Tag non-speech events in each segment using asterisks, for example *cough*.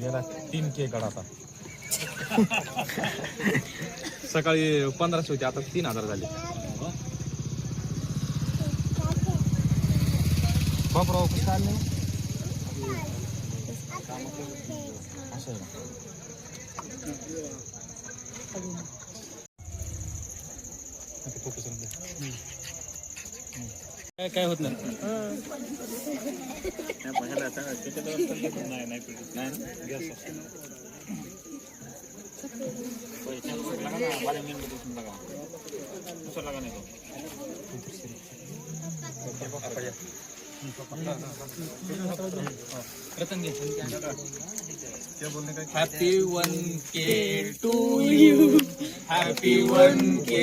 गेला तीन के गडाचा सकाळी पंधराशे होते आता तीन हज़ार आहे. काय काय होत नाही. Happy one K? To you happy one K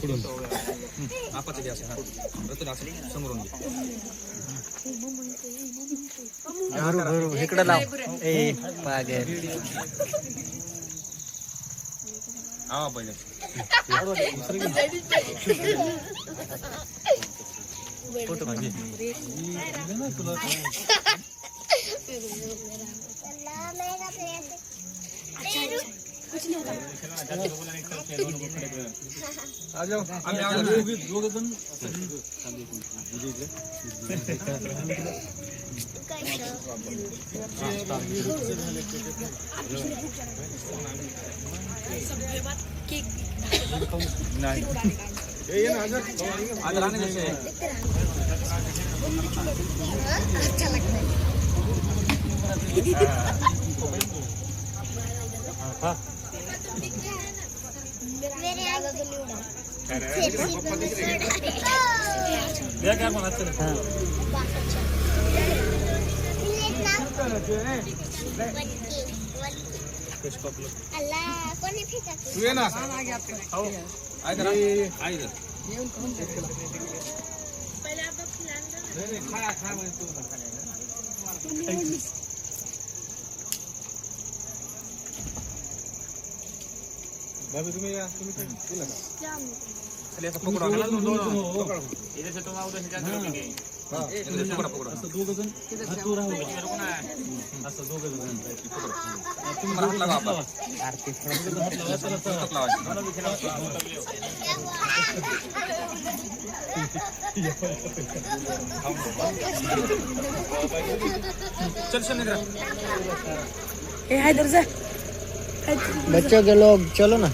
पुढून. आपाचं घे. असं हा. रतन असं समोरून घे इकडे लाव ए पागल हा। पहिले फ़ोटो घे आ जाओ आम्ही आलो दोघं जण नाही आज राहणे जसे कोणी फेकत तू ये ना हो। आयदर आयदर नाही नाही खा खा म्हणजे तू पण खाली. भाभी तुम्ही या तुम्ही काय केलं का खाली असं पकडा खाली दोन दोन. पकडा. इधर से तुम आओ उधर से जाकर रुकेंगे हा, इकडे पकडा पकडा असं दोघं जण तू राहू रुकना है असं दोघं जण तुम्ही हात लावा. लावायचं. चल चल. निद्रा बच्चों के लोग चलो ना। *laughs*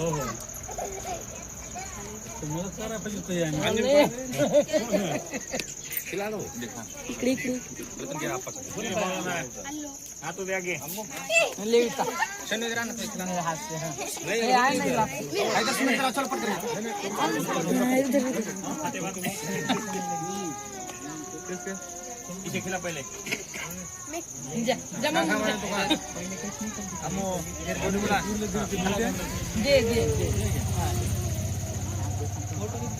हो *laughs* हो मला चारा पाहिजे होतं याने. खिलाडो देखा रतन घ्या आपाचं. हाँ। तो दे आगे। शनी जरा ना खिला. नाही, आहे दस मिनिट चल पटकन. पीछे खिला पहले। खा, खा, मला तू खा. आमो, दोन्ही मुला. पकड याचं. काची आऊ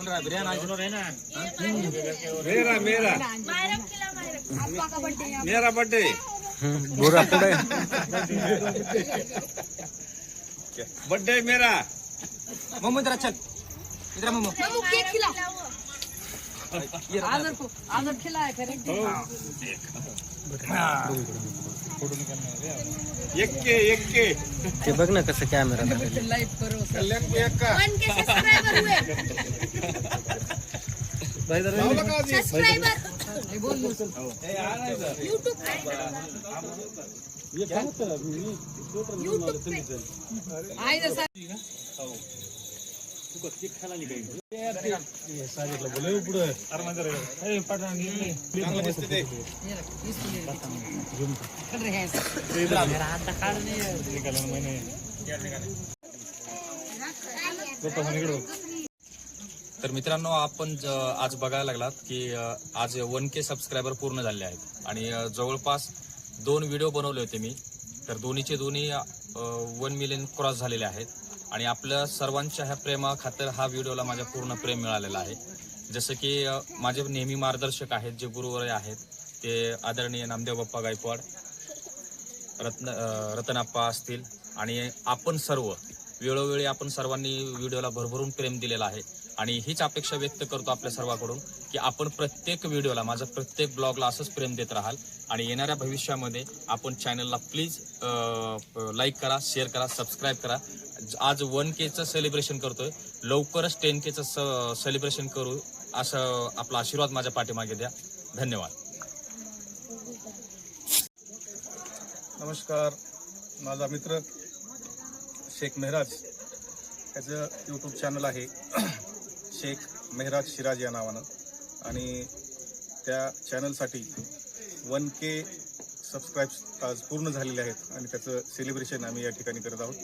कोण राहा? बिर्याणी आहे. सुनो रहना मेरा मेरा। बर्थडे मेरा बर्थडे। बुरा पुढे बर्थडे मेरा। मोहम्मद जरा चल। इधर मोमो। केक खिला। आदर को आदर खिलाया करें एक्के एक्के। ते बघ ना कसं कॅमेरा लाइट करो वन के. सब्सक्राइबर हुए. सब्सक्राइबर यूट्यूब तर मित्रांनो आपण आज बघायला लागलात की आज वन के सबस्क्रायबर पूर्ण झाले आहेत. आणि जवळपास दोन व्हिडिओ बनवले होते मी. तर दोन्हीचे दोन्ही वन मिलियन क्रॉस झालेले आहेत. आणि आपल्या सर्वांच्या ह्या प्रेमाखातर हा व्हिडिओला माझ्या पूर्ण प्रेम मिळालेला आहे. जसं की माझे नेहमी मार्गदर्शक आहेत जे गुरुवर आहेत ते आदरणीय नामदेव बाप्पा गायकवाड रत्न रतनाप्पा असतील आणि आपण सर्व वेळोवेळी आपण सर्वांनी व्हिडिओला भरभरून प्रेम दिलेला आहे. आणि हीच अपेक्षा व्यक्त करतो आपल्या सर्वांकडून की आपण प्रत्येक व्हिडिओला माझा प्रत्येक ब्लॉगला असंच प्रेम देत राहाल. आणि येणाऱ्या भविष्यामध्ये आपण चॅनलला प्लीज लाईक करा शेअर करा सबस्क्राईब करा. आज वन केचं सेलिब्रेशन करतोय. लवकरच टेन केचं सेलिब्रेशन करू. असं आपला आशीर्वाद माझ्या पाठीमागे द्या. धन्यवाद. नमस्कार. माझा मित्र शेख मेहराज त्याचं यूट्यूब चॅनल आहे. *clears throat* शेख मेहराज शिराज या नावानं. आणि त्या चॅनलसाठी वन के सबस्क्राईब्स आज पूर्ण झालेले आहेत. आणि त्याचं सेलिब्रेशन आम्ही या ठिकाणी करत आहोत.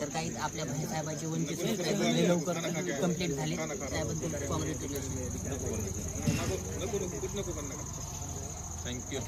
तर काही आपल्या भाईसाहेबांचे वंचित सबस्क्रायबर लवकर कंप्लीट झाले. त्याबद्दल काँग्रेस थँक्यू